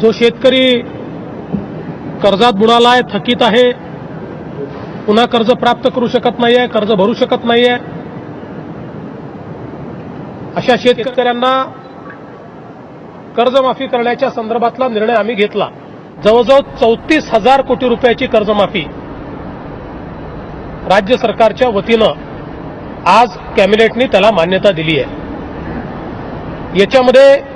जो शेतकरी कर्जात बुडाला आहे थकीत आहे पुन्हा कर्ज प्राप्त करू शकत नाहीये कर्ज भरू शकत नाहीये अशा शेतकऱ्यांना कर्जमाफी करण्याच्या संदर्भातला निर्णय आम्ही घेतला. जवळजवळ चौतीस हजार कोटी रुपयाची कर्जमाफी राज्य सरकारच्या वतीनं आज कॅबिनेटनी त्याला मान्यता दिली आहे याच्यामध्ये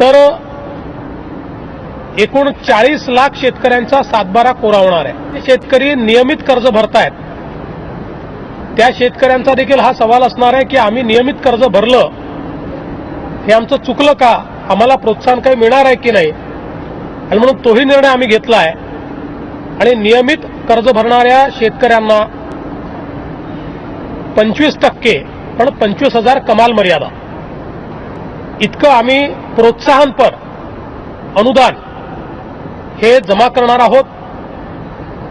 तर एकूण चाळीस लाख शेतकऱ्यांचा सातबारा कोरावणार आहे. शेतकरी नियमित कर्ज भरतायत त्या शेतकऱ्यांचा देखील हा सवाल असणार आहे की आम्ही नियमित कर्ज भरलं हे आमचं चुकलं का? आम्हाला प्रोत्साहन काही मिळणार आहे की नाही? आणि म्हणून तोही निर्णय आम्ही घेतला आहे आणि नियमित कर्ज भरणाऱ्या शेतकऱ्यांना पंचवीस टक्के पण पंचवीस हजार कमाल मर्यादा. इतकं आम्ही प्रोत्साहनपर अनुदान हे जमा करणार आहोत.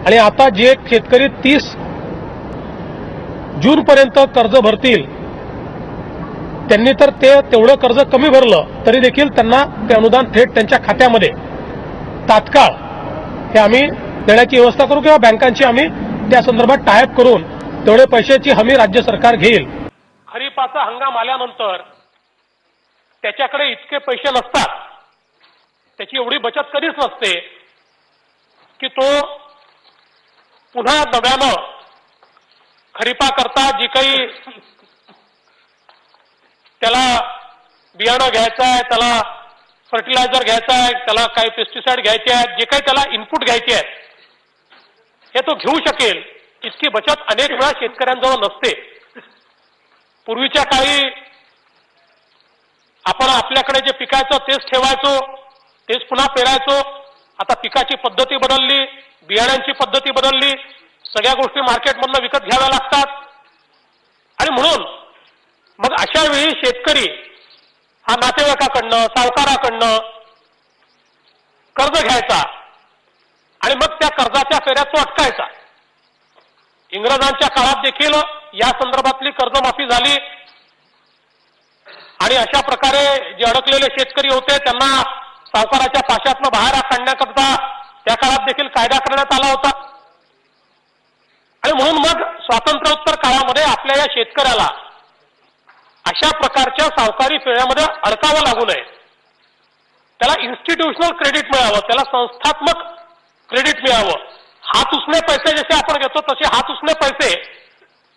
आणि आता जे शेतकरी तीस जूनपर्यंत कर्ज भरतील त्यांनी तर ते तेवढं कर्ज कमी भरलं तरी देखील त्यांना ते अनुदान थेट त्यांच्या खात्यामध्ये. तात्काळ हे आम्ही देण्याची व्यवस्था करू किंवा बँकांची आम्ही त्या संदर्भात टायप करून तेवढे पैशाची हमी राज्य सरकार घेईल. खरीपाचा हंगाम आल्यानंतर त्याच्याकडे इतके पैसे नसतात. त्याची एवढी बचत कधीच नसते की तो पुन्हा नव्यानं खरीपाकरता जी काही त्याला बियाणं घ्यायचं आहे त्याला फर्टिलायझर घ्यायचं आहे त्याला काही पेस्टिसाइड घ्यायचे आहेत जे काही त्याला इनपुट घ्यायचे आहेत हे तो घेऊ शकेल. इतकी बचत अनेक वेळा शेतकऱ्यांजवळ नसते. पूर्वीच्या काळी आपण आपल्याकडे जे पिकायचं तेच ठेवायचो तेच पुन्हा पेरायचो. आता पिकाची पद्धती बदलली बियाण्यांची पद्धती बदलली सगळ्या गोष्टी मार्केटमधनं विकत घ्याव्या लागतात. आणि म्हणून मग अशा वेळी शेतकरी हा नातेवाईकाकडनं सावकाराकडनं कर्ज घ्यायचा आणि मग त्या कर्जाच्या फेऱ्यात तो अटकायचा. इंग्रजांच्या काळात देखील या संदर्भातली कर्जमाफी झाली. आणि अशा प्रकारे जे अडकलेले शेतकरी होते त्यांना सावकाराच्या पाशातनं बाहेर काढण्याकरता त्या काळात देखील कायदा करण्यात आला होता. आणि म्हणून मग स्वातंत्र्योत्तर काळामध्ये आपल्या या शेतकऱ्याला अशा प्रकारच्या सावकारी फेऱ्यामध्ये अडकावं लागू नये. त्याला इन्स्टिट्यूशनल क्रेडिट मिळावं त्याला संस्थात्मक क्रेडिट मिळावं. हात उसने पैसे जसे आपण घेतो तसे हात उसने पैसे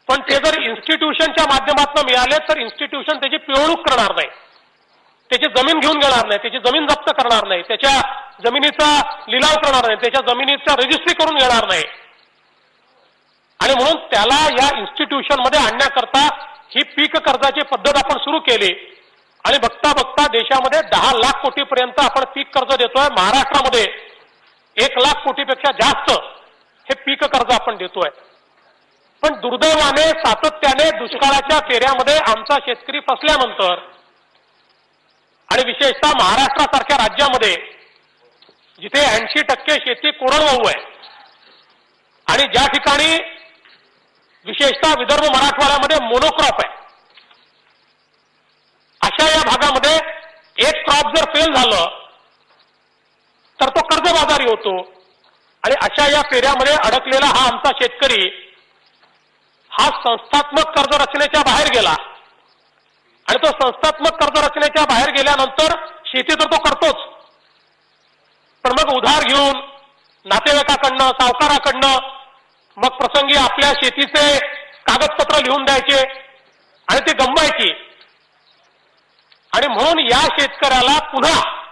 पण ते जर इन्स्टिट्यूशनच्या माध्यमातून मिळाले तर इन्स्टिट्यूशन त्याची पिळवणूक करणार नाही. त्याची जमीन घेऊन घेणार नाही त्याची जमीन जप्त करणार नाही त्याच्या जमिनीचा लिलाव करणार नाही त्याच्या जमिनीचा रजिस्ट्री करून घेणार नाही. आणि म्हणून त्याला या इन्स्टिट्यूशनमध्ये आणण्याकरता ही पीक कर्जाची पद्धत आपण सुरू केली. आणि बघता बघता देशामध्ये दहा लाख कोटीपर्यंत आपण पीक कर्ज देतोय महाराष्ट्रामध्ये एक लाख कोटीपेक्षा जास्त हे पीक कर्ज आपण देतोय. पण दुर्दैवाने सातत्याने दुष्काळाच्या फेऱ्यामध्ये आमचा शेतकरी फसल्यानंतर आणि विशेषतः महाराष्ट्रासारख्या राज्यामध्ये जिथे ऐंशी टक्के शेती कोरडवाहू आहे आणि ज्या ठिकाणी विशेषतः विदर्भ मराठवाड्यामध्ये मोनोक्रॉप आहे अशा या भागामध्ये एक क्रॉप जर फेल झालं तर तो कर्जबाजारी होतो. आणि अशा या फेऱ्यामध्ये अडकलेला हा आमचा शेतकरी हा संस्थात्मक कर्ज रचनेच्या बाहेर गेला. आणि तो संस्थात्मक कर्ज रचनेच्या बाहेर गेल्यानंतर शेती तर तो करतोच. पण मग उधार घेऊन नातेवाईकाकडनं सावकाराकडनं मग प्रसंगी आपल्या शेतीचे कागदपत्र लिहून द्यायचे आणि ते गमवायची. आणि म्हणून या शेतकऱ्याला पुन्हा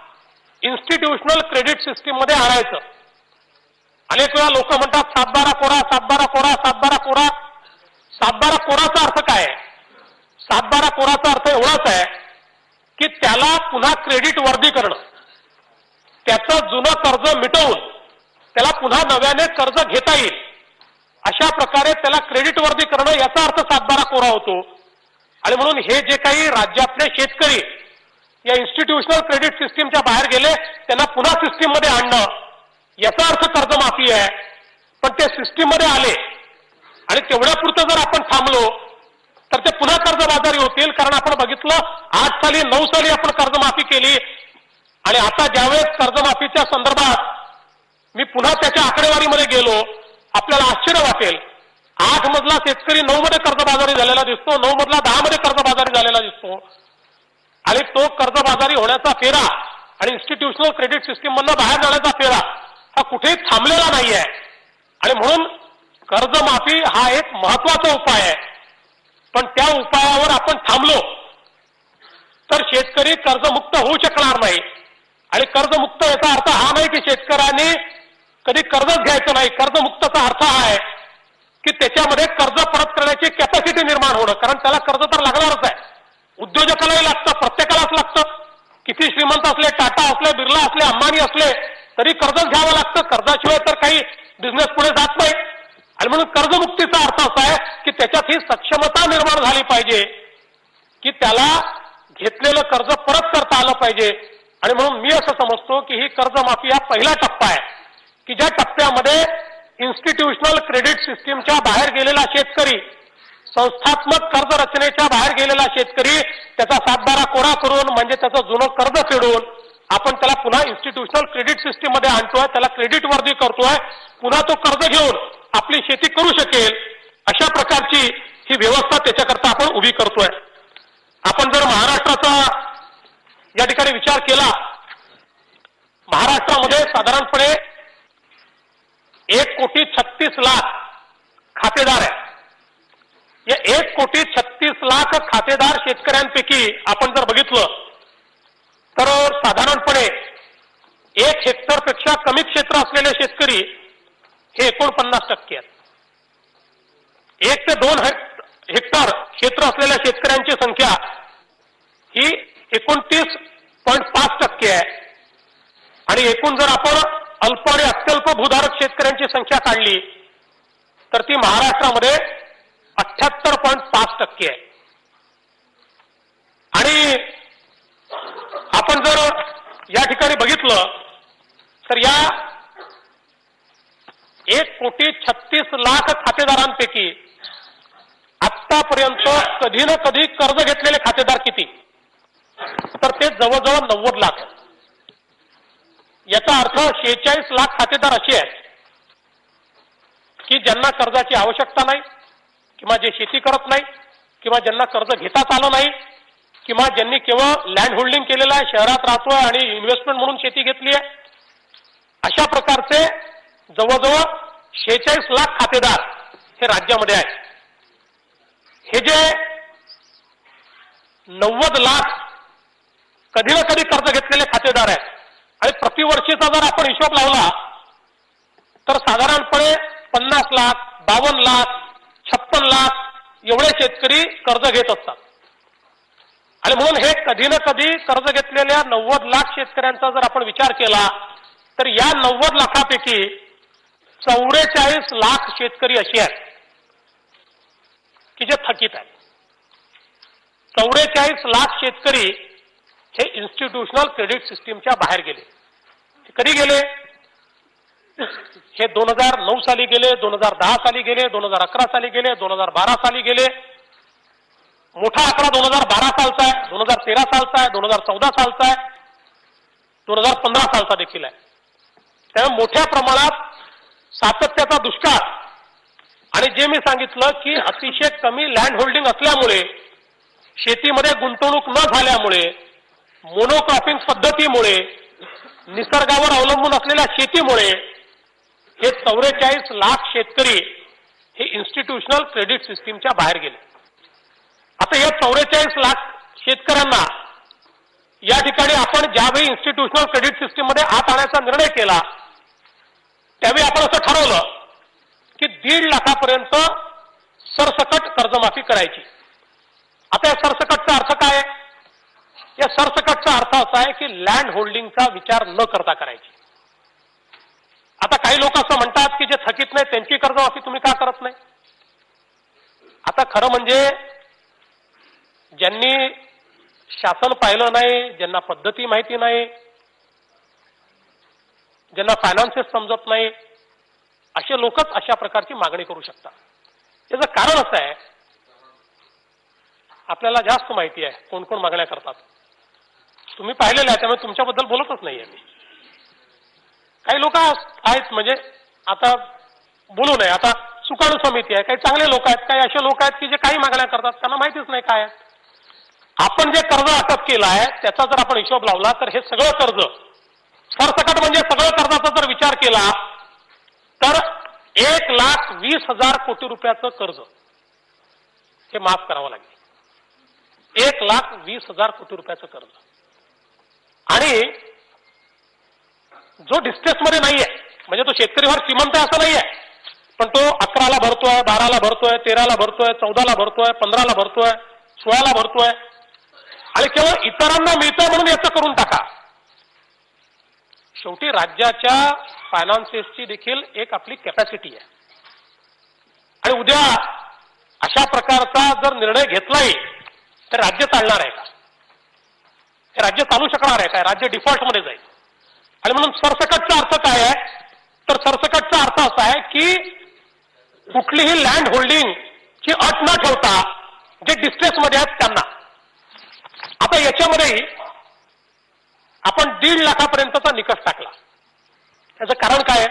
इन्स्टिट्यूशनल क्रेडिट सिस्टीममध्ये आणायचं. अनेक वेळा लोक म्हणतात सातबारा कोरा सातबारा कोरा सातबारा कोरा. सातबारा कोराचा अर्थ काय? सातबारा कोराचा अर्थ एवढाच आहे की त्याला पुन्हा क्रेडिट वर्दी करणं. त्याचं जुनं कर्ज मिटवून त्याला पुन्हा नव्याने कर्ज घेता येईल. अशा प्रकारे त्याला क्रेडिट वर्दी करणं याचा अर्थ सातबारा कोरा होतो. आणि म्हणून हे जे काही राज्यातले शेतकरी या इन्स्टिट्यूशनल क्रेडिट सिस्टीमच्या बाहेर गेले त्यांना पुन्हा सिस्टीममध्ये आणणं याचा अर्थ कर्जमाफी आहे. पण ते सिस्टीममध्ये आले आणि तेवढ्यापुरतं जर आपण थांबलो तर ते पुन्हा कर्जबाजारी होतील कारण आपण बघितलं आठ साली नऊ साली आपण कर्जमाफी केली. आणि आता ज्यावेळेस कर्जमाफीच्या संदर्भात मी पुन्हा त्याच्या आकडेवारीमध्ये गेलो आपल्याला आश्चर्य वाटेल. आठ मधला शेतकरी नऊ मध्ये कर्जबाजारी झालेला दिसतो नऊ मधला दहा मध्ये कर्जबाजारी झालेला दिसतो. आणि तो कर्जबाजारी होण्याचा फेरा आणि इन्स्टिट्यूशनल क्रेडिट सिस्टीम मधनं बाहेर जाण्याचा फेरा हा कुठेही थांबलेला नाहीये. आणि म्हणून कर्जमाफी हा एक महत्त्वाचा उपाय आहे. पण त्या उपायावर आपण थांबलो तर शेतकरी कर्जमुक्त होऊ शकणार नाही. आणि कर्जमुक्त याचा अर्थ हा नाही की शेतकऱ्यांनी कधी कर्जच घ्यायचं नाही. कर्जमुक्तचा अर्थ हा आहे की त्याच्यामध्ये कर्ज परत करण्याची कॅपॅसिटी निर्माण होणं. कारण त्याला कर्ज तर लागणारच आहे. उद्योजकालाही लागतं प्रत्येकालाच लागतं. किती श्रीमंत असले टाटा असले बिर्ला असले अंबानी असले तरी कर्जच घ्यावं लागतं. कर्जाशिवाय तर काही बिझनेस पुढे जात नाही. म्हणून कर्जमुक्तीचा अर्थ असा आहे की त्याच्यात ही सक्षमता निर्माण झाली पाहिजे की त्याला घेतलेलं कर्ज परत करता आलं पाहिजे. आणि म्हणून मी असं समजतो की ही कर्जमाफी हा पहिला टप्पा आहे की ज्या टप्प्यामध्ये इन्स्टिट्यूशनल क्रेडिट सिस्टीमच्या बाहेर गेलेला शेतकरी संस्थात्मक कर्ज रचनेच्या बाहेर गेलेला शेतकरी त्याचा सातबारा कोरा करून म्हणजे त्याचं जुनं कर्ज फेडून आपण त्याला पुन्हा इन्स्टिट्यूशनल क्रेडिट सिस्टीममध्ये आणतोय त्याला क्रेडिट वर्दी करतोय पुन्हा तो कर्ज घेऊन आपली शेती करू शकेल अशा प्रकारची ही व्यवस्था त्याच्याकरता आपण उभी करतोय. आपण जर महाराष्ट्राचा या ठिकाणी विचार केला महाराष्ट्रामध्ये साधारणपणे एक कोटी छत्तीस लाख खातेदार आहे. या एक कोटी छत्तीस लाख खातेदार शेतकऱ्यांपैकी आपण जर बघितलं तर साधारणपणे एक हेक्टरपेक्षा कमी क्षेत्र असलेले शेतकरी हे एकोणपन्नास टक्के आहेत. एक ते दोन हेक्टर क्षेत्र असलेल्या शेतकऱ्यांची संख्या ही एकोणतीस पॉईंट पाच टक्के आहे. आणि एकूण जर आपण अल्प आणि अत्यल्प भूधारक शेतकऱ्यांची संख्या काढली तर ती महाराष्ट्रामध्ये अठ्याहत्तर पॉईंट पाच टक्के आहे. आणि आपण जर या ठिकाणी बघितलं तर या एक कोटी छत्तीस लाख खातेदारांपैकी आतापर्यंत कधी ना कधी कर्ज घेतलेले खातेदार किती? तर ते जवळजवळ नव्वद लाख याचा अर्थ शेहेचाळीस लाख खातेदार असे आहेत की ज्यांना कर्जाची आवश्यकता नाही किंवा जे शेती करत नाही किंवा ज्यांना कर्ज घेताच आलं नाही किंवा ज्यांनी केवळ लँड होल्डिंग केलेलं आहे शहरात राहतोय आणि इन्व्हेस्टमेंट म्हणून शेती घेतली आहे अशा प्रकार जवळजवळ शेहेचाळीस लाख खातेदार हे राज्यामध्ये आहेत. हे जे नव्वद लाख कधी ना कधी कर्ज घेतलेले खातेदार आहेत. आणि प्रतिवर्षीचा जर आपण हिशोब लावला तर साधारणपणे पन्नास लाख बावन्न लाख छप्पन लाख एवढे शेतकरी कर्ज घेत असतात. आणि म्हणून हे कधी ना कधी कर्ज घेतलेल्या नव्वद लाख शेतकऱ्यांचा जर आपण विचार केला तर या नव्वद लाखापैकी चौवेचाळीस लाख शेतकरी असे आहेत की जे थकीत आहेत. चौवेचाळीस लाख शेतकरी हे इन्स्टिट्यूशनल क्रेडिट सिस्टीमच्या बाहेर गेले. कधी गेले? हे दोन हजार नऊ साली गेले दोन हजार दहा साली गेले दोन हजार अकरा साली गेले दोन हजार बारा साली गेले. मोठा आकडा दोन हजार बारा सालचा आहे दोन हजार तेरा सालचा आहे दोन हजार चौदा सालचा आहे दोन हजार पंधरा सालचा देखील आहे. त्यामुळे मोठ्या प्रमाणात सातत्याचा दुष्काळ. आणि जे मी सांगितलं की अतिशय कमी लँड होल्डिंग असल्यामुळे शेतीमध्ये गुंतवणूक न झाल्यामुळे मोनोक्रॉपिंग पद्धतीमुळे निसर्गावर अवलंबून असलेल्या शेतीमुळे हे चौवेचाळीस लाख शेतकरी हे इन्स्टिट्यूशनल क्रेडिट सिस्टीमच्या बाहेर गेले. आता या चौवेचाळीस लाख शेतकऱ्यांना या ठिकाणी आपण ज्यावेळी इन्स्टिट्यूशनल क्रेडिट सिस्टीममध्ये आत आणायचा निर्णय केला त्यावेळी आपण असं ठरवलं की दीड लाखापर्यंत सरसकट कर्जमाफी करायची. आता या सरसकटचा अर्थ काय आहे? या सरसकटचा अर्थ असा आहे की लँड होल्डिंगचा विचार न करता करायची. आता काही लोक असं म्हणतात की जे थकीत नाही त्यांची कर्जमाफी तुम्ही का करत नाही? आता खरं म्हणजे ज्यांनी शासन पाहिलं नाही ज्यांना पद्धती माहिती नाही ज्यांना फायनान्सेस समजत नाही असे लोकच अशा प्रकारची मागणी करू शकतात. याचं कारण असं आहे आपल्याला जास्त माहिती आहे कोण कोण मागण्या करतात. तुम्ही पाहिलेलं आहे त्यामुळे तुमच्याबद्दल बोलतच नाहीये मी. काही लोक आहेत म्हणजे आता बोलू नये आता सुकाणू समिती आहे काही चांगले लोक आहेत काही असे लोक आहेत की जे काही मागण्या करतात त्यांना माहितीच नाही काय आपण जे कर्ज अटक केलं आहे त्याचा जर आपण हिशोब लावला तर हे सगळं कर्ज सरसकट म्हणजे सगळं कर्जाचा जर विचार केला तर एक लाख वीस हजार कोटी रुपयाचं कर्ज हे माफ करावं लागेल. एक लाख वीस हजार कोटी रुपयाचं कर्ज. आणि जो डिस्ट्रेसमध्ये नाहीये म्हणजे तो शेतकरी फार श्रीमंत आहे असं नाहीये पण तो अकराला भरतोय बाराला भरतोय तेराला भरतोय चौदाला भरतोय पंधराला भरतोय सोळाला भरतोय आणि केवळ इतरांना मिळतंय म्हणून याचं करून टाका. शेवटी राज्याच्या फायनान्सेसची देखील एक आपली कॅपॅसिटी आहे. आणि उद्या अशा प्रकारचा जर निर्णय घेतलाही तर राज्य चालणार आहे का? हे राज्य चालू शकणार आहे काय राज्य डिफॉल्टमध्ये जाईल. आणि म्हणून सरसकटचा अर्थ काय आहे? तर सरसकटचा अर्थ असा आहे की कुठलीही लँड होल्डिंग ची अट न ठेवता जे डिस्ट्रेसमध्ये आहेत त्यांना. आता याच्यामध्येही आपण दीड लाखापर्यंतचा निकष टाकला. त्याचं कारण काय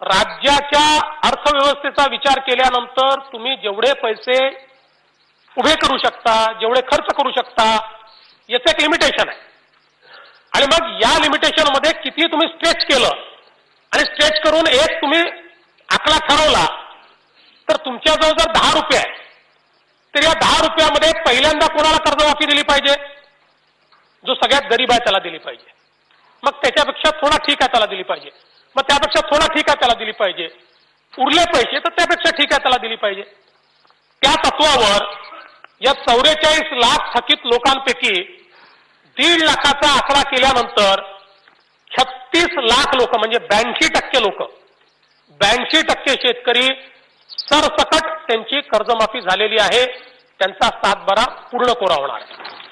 राज्याच्या अर्थव्यवस्थेचा विचार केल्यानंतर तुम्ही जेवढे पैसे उभे करू शकता जेवढे खर्च करू शकता याचं एक लिमिटेशन आहे. आणि मग या लिमिटेशनमध्ये किती तुम्ही स्ट्रेच केलं आणि स्ट्रेच करून एक तुम्ही आकडा ठरवला तर तुमच्याजवळ जर दहा रुपये आहे तर या दहा रुपयामध्ये पहिल्यांदा कोणाला कर्जमाफी दिली पाहिजे? जो सगळ्यात गरीब आहे त्याला दिली पाहिजे. मग त्याच्यापेक्षा थोडा ठीक आहे त्याला दिली पाहिजे. मग त्यापेक्षा थोडा ठीक आहे त्याला दिली पाहिजे. उरले पैसे तर त्यापेक्षा ठीक आहे त्याला दिली पाहिजे. त्या तत्वावर या चौवेचाळीस लाख थकीत लोकांपैकी दीड लाखाचा आकडा केल्यानंतर छत्तीस लाख लोक म्हणजे ब्याऐंशी टक्के लोक ब्याऐंशी टक्के शेतकरी सरसकट त्यांची कर्जमाफी झालेली आहे. त्यांचा सातबारा पूर्ण कोरा होणार आहे.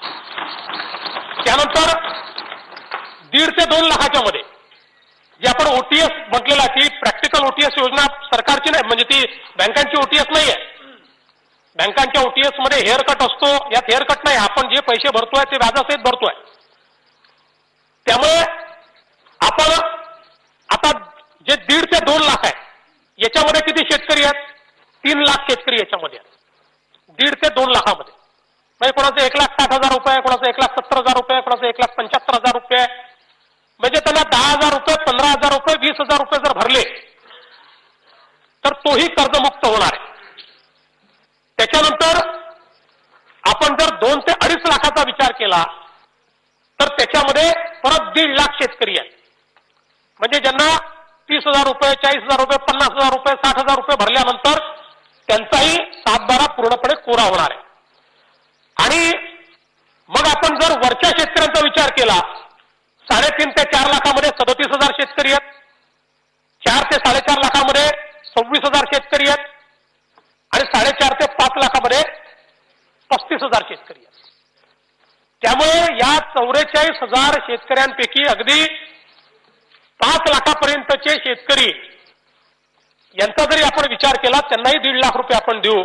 त्यानंतर दीड ते दोन लाखाच्या मध्ये जे आपण ओटीएस म्हटलेला की प्रॅक्टिकल ओटीएस योजना सरकारची नाही म्हणजे ती बँकांची ओटीएस नाही आहे बँकांच्या ओटीएसमध्ये हेअर कट असतो यात हेअर कट नाही आपण जे पैसे भरतोय ते व्याजासहित भरतोय. त्यामुळे आपण आता जे दीड ते दोन लाख आहे याच्यामध्ये किती शेतकरी आहेत? तीन लाख शेतकरी याच्यामध्ये आहेत. दीड ते दोन लाखामध्ये. म्हणजे कोणाचं एक लाख साठ हजार रुपये कोणाचं एक लाख सत्तर हजार रुपये कोणाचं एक लाख पंच्याहत्तर हजार रुपये. म्हणजे त्याला दहा हजार रुपये पंधरा हजार रुपये वीस हजार रुपये जर भरले तर तोही कर्जमुक्त होणार आहे. त्याच्यानंतर आपण जर दोन ते अडीच लाखाचा विचार केला तर त्याच्यामध्ये परत दीड लाख शेतकरी आहेत. म्हणजे ज्यांना तीस हजार रुपये चाळीस हजार रुपये पन्नास हजार रुपये साठ हजार रुपये भरल्यानंतर त्यांचाही सातबारा पूर्णपणे कोरा होणार आहे आणि मग आपण जर वरच्या शेतकऱ्यांचा विचार केला साडेतीन ते चार लाखामध्ये सदतीस हजार शेतकरी आहेत चार ते साडेचार लाखामध्ये सव्वीस हजार शेतकरी आहेत आणि साडेचार ते पाच लाखामध्ये पस्तीस हजार शेतकरी आहेत त्यामुळे या चौवेचाळीस हजार शेतकऱ्यांपैकी अगदी पाच लाखापर्यंतचे शेतकरी यांचा जरी आपण विचार केला त्यांनाही दीड लाख रुपये आपण देऊ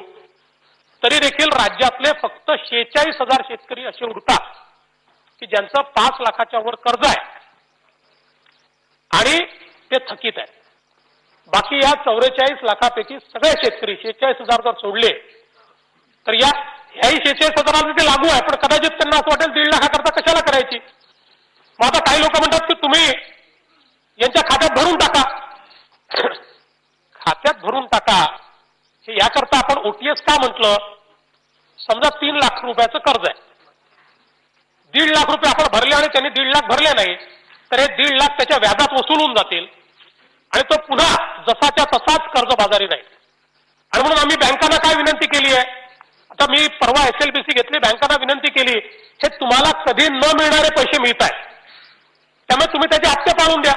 तरी देखील राज्यातले फक्त शेहेचाळीस हजार शेतकरी असे उरतात की ज्यांचं पाच लाखाच्या वर कर्ज आहे. आणि ते थकीत आहे बाकी या चौवेचाळीस लाखापैकी सगळे शेतकरी शेहेचाळीस हजार जर सोडले तर या ह्याही शेहेचाळीस हजाराला ते लागू आहे पण कदाचित त्यांना असं वाटेल दीड लाखाकरता कशाला करायची? मग आता काही लोक म्हणतात की तुम्ही यांच्या खात्यात भरून टाका. खात्यात भरून टाका. हे याकरता आपण ओटीएस का म्हटलं? समजा तीन लाख रुपयाचं कर्ज आहे. दीड लाख रुपये आपण भरले आणि त्यांनी दीड लाख भरले नाही तर हे दीड लाख त्याच्या व्याजात वसूल होऊन जातील. आणि तो पुन्हा जसाच्या तसाच कर्ज बाजारी राहील आणि म्हणून आम्ही बँकांना काय विनंती केली आहे? आता मी परवा एसएलबीसी घेतली बँकांना विनंती केली हे तुम्हाला कधी न मिळणारे पैसे मिळत आहेत त्यामुळे तुम्ही त्याचे हप्ते पाळून द्या.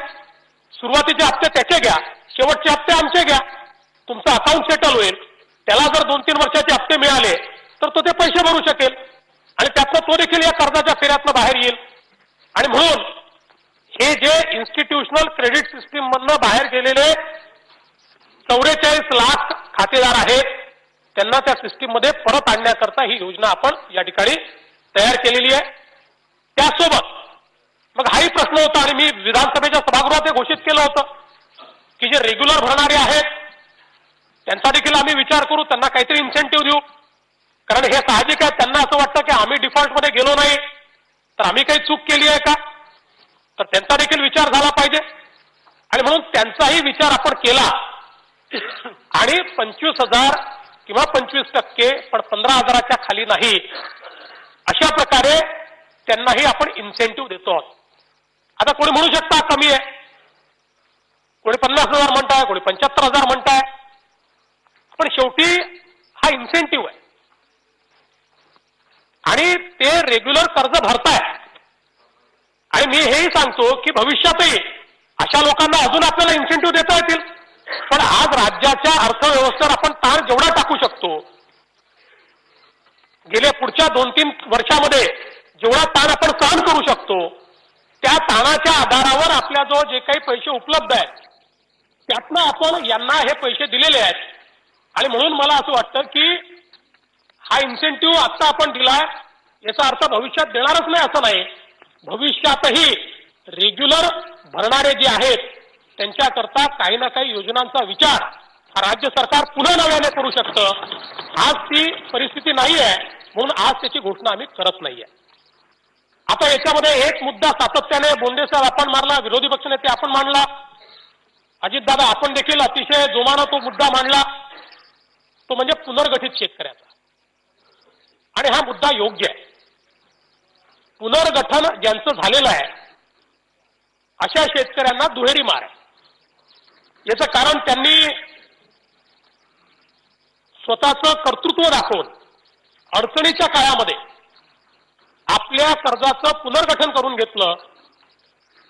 सुरुवातीचे हप्ते त्याचे घ्या शेवटचे हप्ते आमचे घ्या. तुमचं अकाउंट सेटल होईल. त्याला जर दोन तीन वर्षाचे हप्ते मिळाले तर तो ते पैसे भरू शकेल. आणि त्यातनं तो देखील या कर्जाच्या फेऱ्यातनं बाहेर येईल. आणि म्हणून हे जे इन्स्टिट्यूशनल क्रेडिट सिस्टीम मधनं बाहेर गेलेले चौवेचाळीस लाख खातेदार आहेत त्यांना त्या सिस्टीममध्ये परत आणण्याकरता ही योजना आपण या ठिकाणी तयार केलेली आहे. त्यासोबत मग हाही प्रश्न होता आणि मी विधानसभेच्या सभागृहात हे घोषित केलं होतं की जे रेग्युलर भरणारे आहेत त्यांचा देखील आम्ही विचार करू त्यांना काहीतरी इन्सेंटिव्ह देऊ. कारण हे साहजिक आहे त्यांना असं वाटतं की आम्ही डिफॉल्टमध्ये गेलो नाही. तर आम्ही काही चूक केली आहे का? तर त्यांचा देखील विचार झाला पाहिजे. आणि म्हणून त्यांचाही विचार आपण केला. आणि पंचवीस हजार किंवा पंचवीस टक्के पण पंधरा हजाराच्या खाली नाही. अशा प्रकारे त्यांनाही आपण इन्सेंटिव्ह देतो. आहोत आता कोणी म्हणू शकता कमी आहे. कोणी पन्नास हजार म्हणताय कोणी पंच्याहत्तर हजार म्हणताय. पण शेवटी हा इन्सेंटिव्ह आहे. आणि ते रेग्युलर कर्ज भरताय. आणि मी हेही सांगतो की भविष्यातही अशा लोकांना अजून आपल्याला इन्सेंटिव्ह देता येतील. आज राज्याच्या अर्थव्यवस्थेवर आपण ताण जेवढा टाकू शकतो गेल्या पुढच्या दोन तीन वर्षामध्ये जेवढा ताण आपण सहन करू शकतो त्या ताणाच्या आधारावर आपल्याजवळ जे काही पैसे उपलब्ध आहेत त्यातनं आपण यांना हे पैसे दिलेले आहेत. आणि म्हणून मला असं वाटतं की हा इन्सेंटिव्ह आता आपण दिलाय याचा अर्थ भविष्यात देणारच नाही असं नाही. भविष्यातही रेग्युलर भरणारे जे आहेत त्यांच्याकरता काही ना काही योजनांचा विचार हा राज्य सरकार पुन्हा नव्याने करू शकतं. आज ती परिस्थिती नाही आहे म्हणून आज त्याची घोषणा आम्ही करत नाहीये. आता याच्यामध्ये एक मुद्दा सातत्याने बोंडे साहेब आपण मारला विरोधी पक्षनेते आपण मांडला अजितदादा आपण देखील अतिशय जोमानं तो मुद्दा मांडला. तो म्हणजे पुनर्गठित शेतकऱ्याचा. आणि हा मुद्दा योग्य आहे. पुनर्गठन ज्यांचं झालेलं आहे अशा शेतकऱ्यांना दुहेरी मार आहे. याचं कारण त्यांनी स्वतःचं कर्तृत्व दाखवून अडचणीच्या काळामध्ये आपल्या कर्जाचं पुनर्गठन करून घेतलं.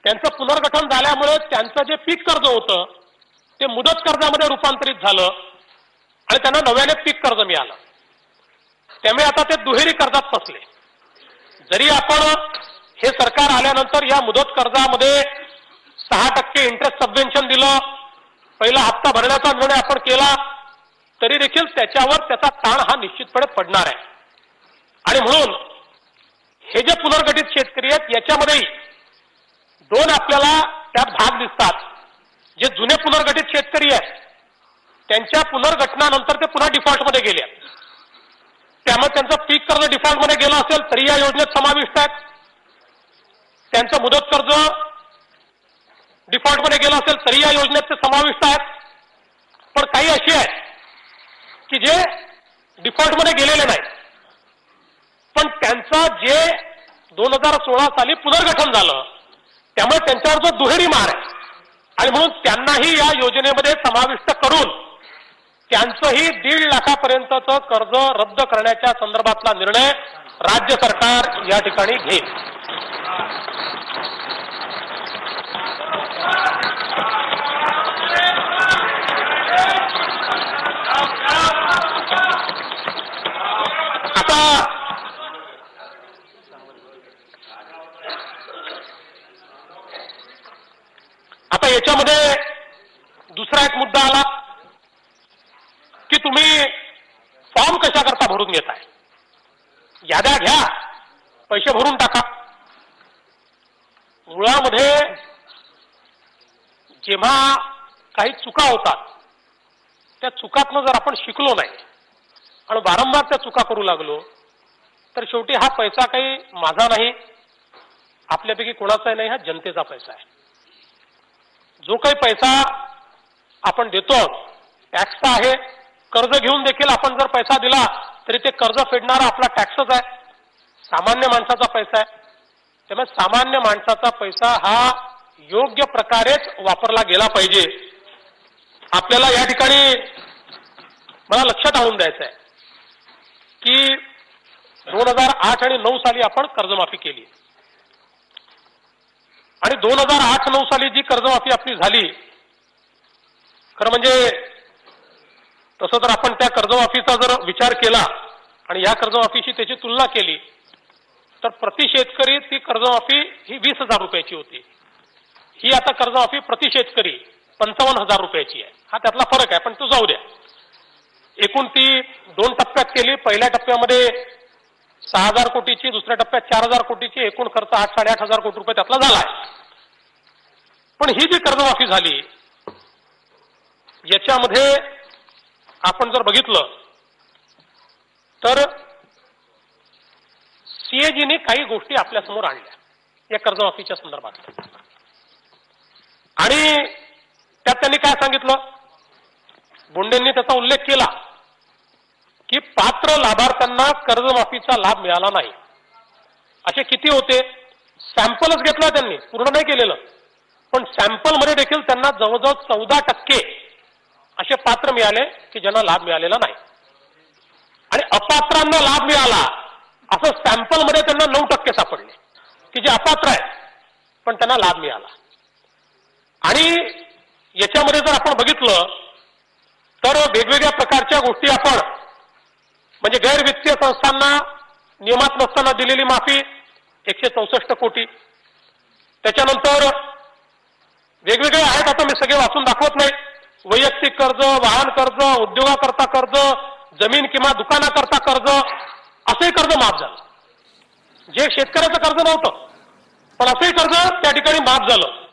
त्यांचं पुनर्गठन झाल्यामुळे त्यांचं जे पीक कर्ज होतं ते मुदत कर्जामध्ये रूपांतरित झालं आणि त्यांना नव्याने पीक कर्ज मिळालं. त्यामुळे आता ते दुहेरी कर्जात फसले. जरी आपण हे सरकार आल्यानंतर या मुदत कर्जामध्ये सहा टक्के इंटरेस्ट सबवेन्शन दिलं पहिला हप्ता भरण्याचा निर्णय आपण केला तरी देखील त्याच्यावर त्याचा ताण हा निश्चितपणे पडणार आहे. आणि म्हणून हे जे पुनर्गठित शेतकरी आहेत याच्यामध्येही दोन आपल्याला त्यात भाग दिसतात. जे जुने पुनर्गठित शेतकरी आहेत त्यांच्या पुनर्गठनानंतर ते पुन्हा डिफॉल्टमध्ये गेले आहेत. त्यामुळे त्यांचं पीक कर्ज डिफॉल्टमध्ये गेलं असेल तरी या योजनेत समाविष्ट आहेत. त्यांचं मुदत कर्ज डिफॉल्टमध्ये गेलं असेल तरी या योजनेत ते समाविष्ट आहेत. पण काही अशी आहेत की जे डिफॉल्टमध्ये गेलेले नाही. पण त्यांचं जे दोन हजार सोळा साली पुनर्गठन झालं त्यामुळे त्यांच्यावर जो दुहेरी मार आहे आणि म्हणून त्यांनाही या योजनेमध्ये समाविष्ट करून त्यांचंही दीड लाखापर्यंतचं कर्ज रद्द करण्याच्या संदर्भातला निर्णय राज्य सरकार या ठिकाणी घेईल. आता आता याच्यामध्ये दुसरा एक मुद्दा आला की तुम्ही फॉर्म कशा करता भरून घेताय याद्या घ्या पैसे भरून टाका. मुळामध्ये जेव्हा काही चुका होतात त्या चुकातनं जर आपण शिकलो नाही आणि वारंवार त्या चुका करू लागलो तर शेवटी हा पैसा काही माझा नाही आपल्यापैकी कोणाचाही नाही हा जनतेचा पैसा आहे. जो काही पैसा आपण देतो टॅक्सचा आहे कर्ज घेऊन देखील आपण जर पैसा दिला तरी ते कर्ज फेडणारा आपला टॅक्सच आहे सामान्य माणसाचा पैसा आहे. त्यामुळे सामान्य माणसाचा पैसा हा योग्य प्रकारेच वापरला गेला पाहिजे. आपल्याला या ठिकाणी मला लक्षात आणून द्यायचं आहे की दोन हजार आठ आणि नऊ साली आपण कर्जमाफी केली. आणि दोन हजार आठ नऊ साली जी कर्जमाफी आपली झाली खरं म्हणजे तसं तर आपण त्या कर्जमाफीचा जर विचार केला आणि या कर्जमाफीशी त्याची तुलना केली तर प्रति शेतकरी ती कर्जमाफी ही वीस हजार रुपयाची होती. ही आता कर्जमाफी प्रति शेतकरी पंचावन्न हजार रुपयाची आहे. हा त्यातला फरक आहे पण तो जाऊ द्या. एकूण ती दोन टप्प्यात केली पहिल्या टप्प्यामध्ये सहा हजार कोटीची दुसऱ्या टप्प्यात चार हजार कोटीची एकूण खर्च आठ साडेआठ हजार कोटी रुपये त्यातला झाला आहे. पण ही जी कर्जमाफी झाली याच्यामध्ये आपण जर बघितलं तर सीएजीने काही गोष्टी आपल्यासमोर आणल्या या कर्जमाफीच्या संदर्भात. आणि त्यात त्यांनी काय सांगितलं? बोंडेंनी त्याचा उल्लेख केला की पात्र लाभार्थ्यांना कर्जमाफीचा लाभ मिळाला नाही. असे किती होते? सॅम्पलच घेतला त्यांनी पूर्ण नाही केलेलं. पण सॅम्पलमध्ये देखील त्यांना जवळजवळ चौदा टक्के असे पात्र मिळाले की ज्यांना लाभ मिळालेला नाही. आणि अपात्रांना लाभ मिळाला असं सॅम्पलमध्ये त्यांना नऊ टक्के सापडले की जे अपात्र आहे पण त्यांना लाभ मिळाला. आणि याच्यामध्ये जर आपण बघितलं तर वेगवेगळ्या प्रकारच्या गोष्टी आपण म्हणजे गैरवित्तीय संस्थांना नियमात नसताना दिलेली माफी एकशे चौसष्ट कोटी. त्याच्यानंतर वेगवेगळे आहेत आता मी सगळे वाचून दाखवत नाही. वैयक्तिक कर्ज वाहन कर्ज उद्योगाकरता कर्ज जमीन किंवा दुकानाकरता कर्ज असंही कर्ज माफ झालं. जे शेतकऱ्याचं कर्ज नव्हतं पण असंही कर्ज त्या ठिकाणी माफ झालं.